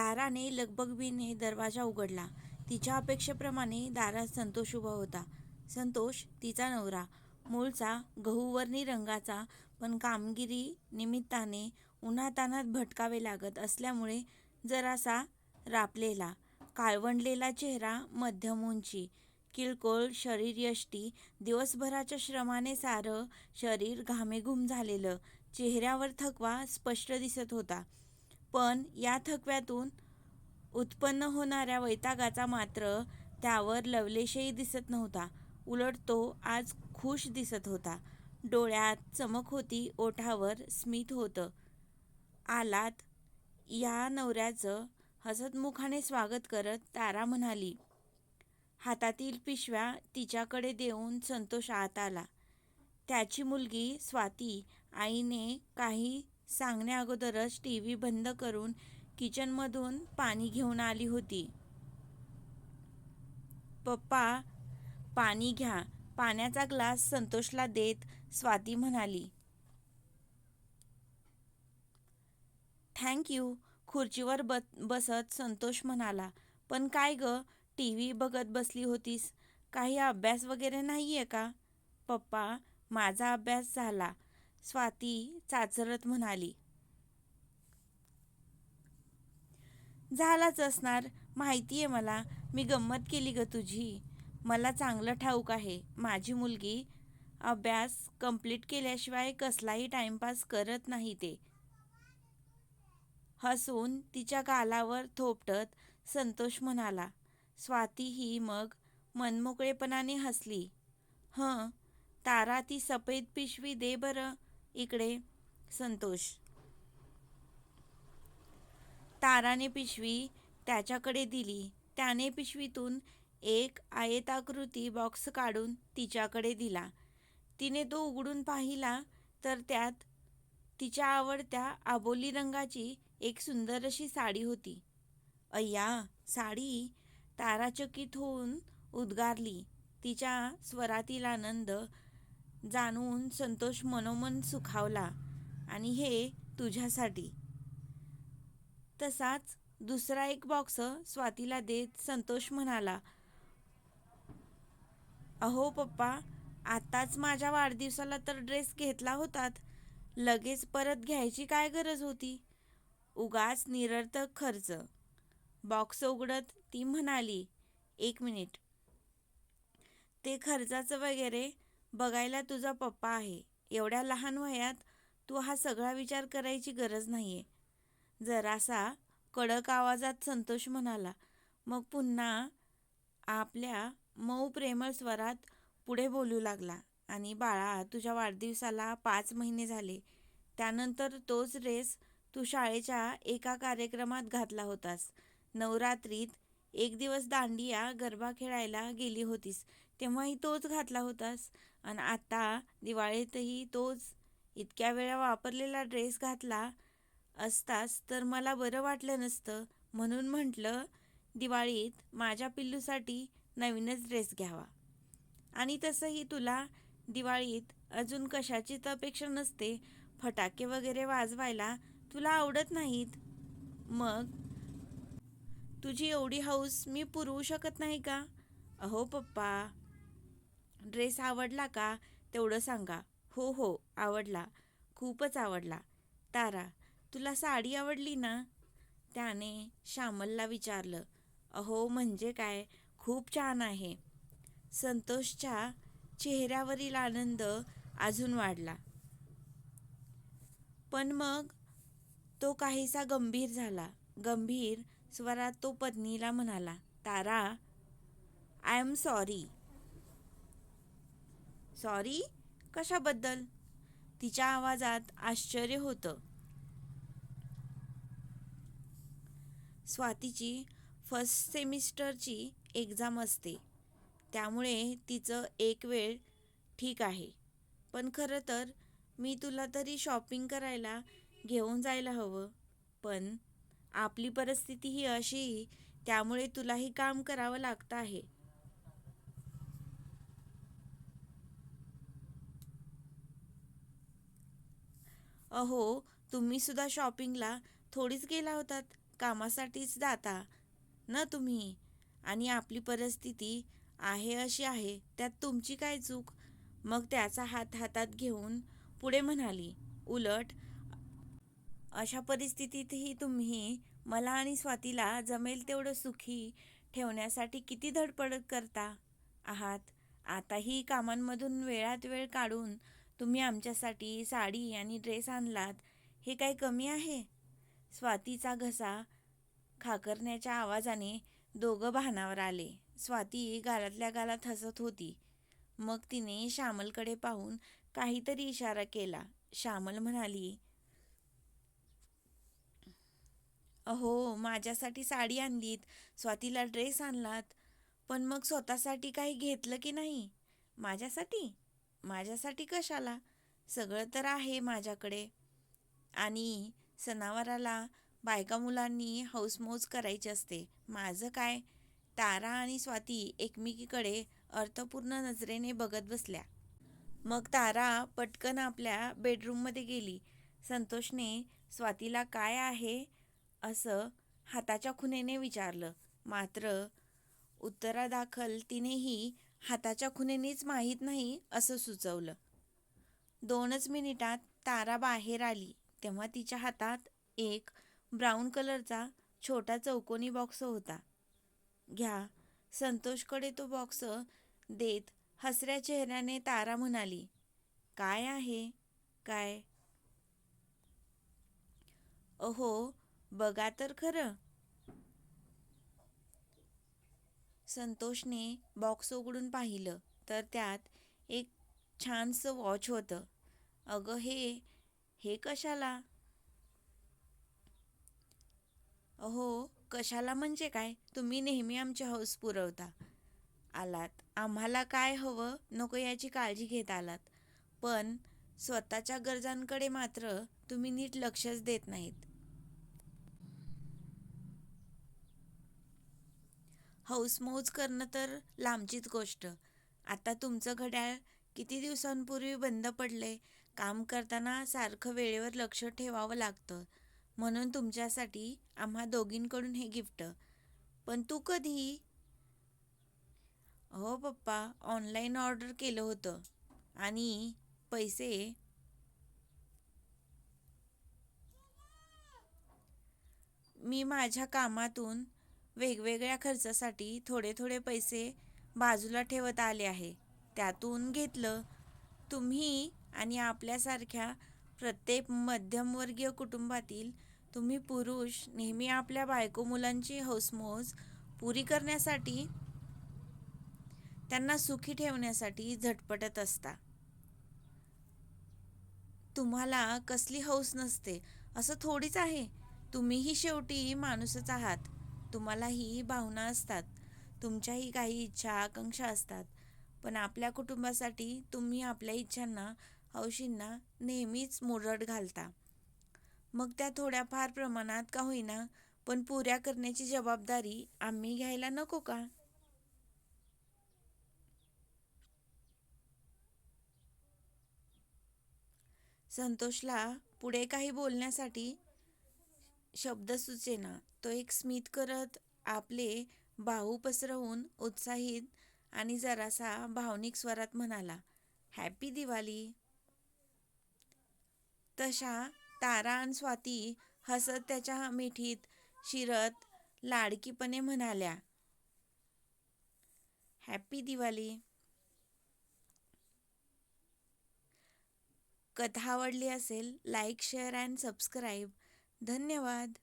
ताराने लगबगबीने दरवाजा उघडला. तिच्या अपेक्षेप्रमाणे दारात संतोष उभा होता. संतोष तिचा नवरा. मूळचा गहूवर्णी रंगाचा पण कामगिरी निमित्ताने उन्हातानात भटकावे लागत असल्यामुळे जरासा रापलेला. काळवंडलेला चेहरा, मध्यम उंची, किळकोळ शरीरयष्टी. दिवसभराच्या श्रमाने सारं शरीर घामेघूम झालेलं. चेहऱ्यावर थकवा स्पष्ट दिसत होता. पण या थकव्यातून उत्पन्न होणाऱ्या वैतागाचा मात्र त्यावर लवलेशही दिसत नव्हता. उलट तो आज खुश दिसत होता. डोळ्यात चमक होती. ओठावर स्मित होतं. आलात? या नवऱ्याचं हसतमुखाने स्वागत करत तारा म्हणाली. हातातील पिशव्या तिच्याकडे देऊन संतोष आत आला. त्याची मुलगी स्वाती आईने काही सांगण्याअगोदरच टीव्ही बंद करून किचनमधून पाणी घेऊन आली होती. पप्पा, पाणी घ्या. पाण्याचा ग्लास संतोषला देत स्वाती म्हणाली. Thank you. खुर्चीवर बसत संतोष म्हणाला. पण काय गं, टीव्ही बघत बसली होतीस. काही अभ्यास वगैरे नाहीये का? पप्पा, माझा अभ्यास झाला. स्वाती चाचरत म्हणाली. झालाच असणार. माहितीये मला. मी गंमत केली ग तुझी. मला चांगलं ठाऊक आहे, माझी मुलगी अभ्यास कंप्लीट केल्याशिवाय कसलाही टाइमपास करत नाही ते. हसून तिच्या गालावर थोपटत संतोष म्हणाला. स्वाती ही मग मनमोकळेपणाने हसली. हं, तारा ती सफेद पिशवी दे बरं इकडे. संतोष ताराने पिशवी त्याच्याकडे दिली. त्याने पिशवीतून एक आयताकृती बॉक्स काढून तिच्याकडे दिला. तिने तो उघडून पाहिला तर त्यात तिच्या आवडत्या आबोली रंगाची एक सुंदर अशी साडी होती. अय्या साडी? ताराचकित होऊन उद्गारली. तिच्या स्वरातील आनंद जाणून संतोष मनोमन सुखावला. आणि हे तुझ्यासाठी. तसाच दुसरा एक बॉक्स स्वातीला देत संतोष म्हणाला. अहो पप्पा, आत्ताच माझ्या वाढदिवसाला तर ड्रेस घेतला होतात. लगेच परत घ्यायची काय गरज होती? उगाच निरर्थक खर्च. बॉक्स उघडत ती म्हणाली. एक मिनिट. ते खर्चाचं वगैरे बघायला तुझा पप्पा आहे. एवढ्या लहान वयात तू हा सगळा विचार करायची गरज नाहीये. जरासा कडक आवाजात संतोष म्हणाला. मग पुन्हा आपल्या मऊ प्रेमळ स्वरात पुढे बोलू लागला. आणि बाळा, तुझ्या वाढदिवसाला पाच महिने झाले. त्यानंतर तोच रेस तू शाळेच्या एका कार्यक्रमात घातला होतास. नवरात्रीत एक दिवस दांडिया गरबा खेळायला गेली होतीस तेव्हाही तोच घातला होतास. अन आता दिवाळीतही तोच इतक्या वेळा वापरलेला ड्रेस घातला असताच तर मला बरं वाटलं नसतं म्हणून म्हटलं दिवाळीत माझ्या पिल्लूसाठी नवीनच ड्रेस घ्यावा. आणि तसंही तुला दिवाळीत अजून कशाचीच अपेक्षा नसते. फटाके वगैरे वाजवायला तुला आवडत नाहीत. मग तुझी एवढी हौस मी पुरवू शकत नाही का? अहो पप्पा. ड्रेस आवडला का तेवढं सांगा. हो हो आवडला. खूपच आवडला. तारा, तुला साडी आवडली ना? त्याने श्यामलला विचारलं. अहो म्हणजे काय, खूप छान आहे. संतोषच्या चेहऱ्यावरील आनंद अजून वाढला. पण मग तो काहीसा गंभीर झाला. गंभीर स्वरात तो पत्नीला म्हणाला. Tara, I am sorry. Sorry? कशाबद्दल? तिच्या आवाजात आश्चर्य होतं. स्वातीची फर्स्ट सेमिस्टरची एक्झाम असते. त्यामुळे तिचं एक वेळ ठीक आहे. पण खरं तर मी तुला तरी शॉपिंग करायला घेऊन जायला हवं. पण आपली परिस्थिती ही अशी त्यामुळे तुलाही काम करावं लागतं आहे. अहो तुम्हीसुद्धा शॉपिंगला थोडीच गेला होतात. कामासाठीच जाता ना तुम्ही आणि आपली परिस्थिती आहे अशी आहे त्यात तुमची काय चूक मग त्याचा हात हातात घेऊन पुढे म्हणाली उलट अशा परिस्थितीतही तुम्ही मला आणि स्वातीला जमेल तेवढं सुखी ठेवण्यासाठी किती धडपड करता आहात आताही कामांमधून वेळात वेळ काढून तुम्ही आमच्यासाठी साडी आणि ड्रेस आणलात हे काय कमी आहे? स्वातीचा घसा खाकरण्याच्या आवाजाने दोघं भानावर आले. स्वाती गालातल्या गालात हसत होती. मग तिने श्यामलकडे पाहून काहीतरी इशारा केला. श्यामल म्हणाली अहो माझ्यासाठी साडी आणलीत स्वातीला ड्रेस आणलात पण मग स्वतःसाठी काही घेतलं की नाही? माझ्यासाठी? माझ्यासाठी कशाला? सगळं तर आहे माझ्याकडे. आणि सणावाराला बायका मुलांनी हौसमौज करायची असते. माझं काय? तारा आणि स्वाती एकमेकीकडे अर्थपूर्ण नजरेने बघत बसल्या. मग तारा पटकन आपल्या बेडरूममध्ये गेली. संतोषने स्वातीला काय आहे? असं हाताच्या खुनेने विचारलं. मात्र उत्तरादाखल तिनेही हाताच्या खुनेनीच माहीत नाही असं सुचवलं. दोनच मिनिटात तारा बाहेर आली. तेव्हा तिच्या हातात एक ब्राऊन कलरचा छोटा चौकोनी बॉक्स होता. घ्या. संतोषकडे तो बॉक्स देत हसऱ्या चेहऱ्याने तारा म्हणाली काय आहे? काय? अहो बघा तर खरं. संतोषने बॉक्स उघडून पाहिलं तर त्यात एक छानसं वॉच होतं. अगं हे हे कशाला? अहो कशाला म्हणजे काय? तुम्ही नेहमी आमची हौस पुरवता. आलात. आम्हाला काय हवं नको याची काळजी घेत आलात. पण स्वतःच्या गरजांकडे मात्र तुम्ही नीट लक्षच देत नाहीत. हौसमौज करणं तर लांबचीच गोष्ट. आता तुमचं घड्याळ किती दिवसांपूर्वी बंद पडले काम करताना सारखं वेळेवर लक्ष ठेवावं लागतं. म्हणून तुमच्यासाठी आम्हा दोघींकडून हे गिफ्ट. पण तू कधी हो पप्पा ऑनलाईन ऑर्डर केलं होतं आणि पैसे मी माझ्या कामातून वेगवेगळ्या खर्चासाठी थोडे थोडे पैसे बाजूला ठेवत आले आहे. त्यातून घेतलं तुम्ही आणि आपल्यासारख्या प्रत्येक मध्यमवर्गीय कुटुंबातील तुम्ही पुरुष नेहमी आपल्या बायको मुलांची हौसमौज पुरी करण्यासाठी त्यांना सुखी ठेवण्यासाठी झटपटत असता. तुम्हाला कसली हौस नसते असं थोडीच आहे. तुम्हीही शेवटी माणूसच आहात. तुम्हालाही भावना असतात. तुमच्याही काही इच्छा आकांक्षा असतात. पण आपल्या कुटुंबासाठी तुम्ही आपल्या इच्छांना हौशींना नेहमीच मुरड घालता. मग त्या थोड्याफार प्रमाणात का होईना पण पुऱ्या करण्याची जबाबदारी आम्ही घ्यायला नको का? संतोषला पुढे काही बोलण्यासाठी शब्द सुचेना. तो एक स्मित करत आपले बाहू पसरवून उत्साहित आणि जरासा भावनिक स्वरात म्हणाला हॅपी दिवाळी तशा तारा आणि स्वाती हसत त्याच्या मिठीत शिरत लाडकीपणे म्हणाल्या हॅपी दिवाळी कथा आवडली असेल लाईक शेअर अँड सबस्क्राईब धन्यवाद.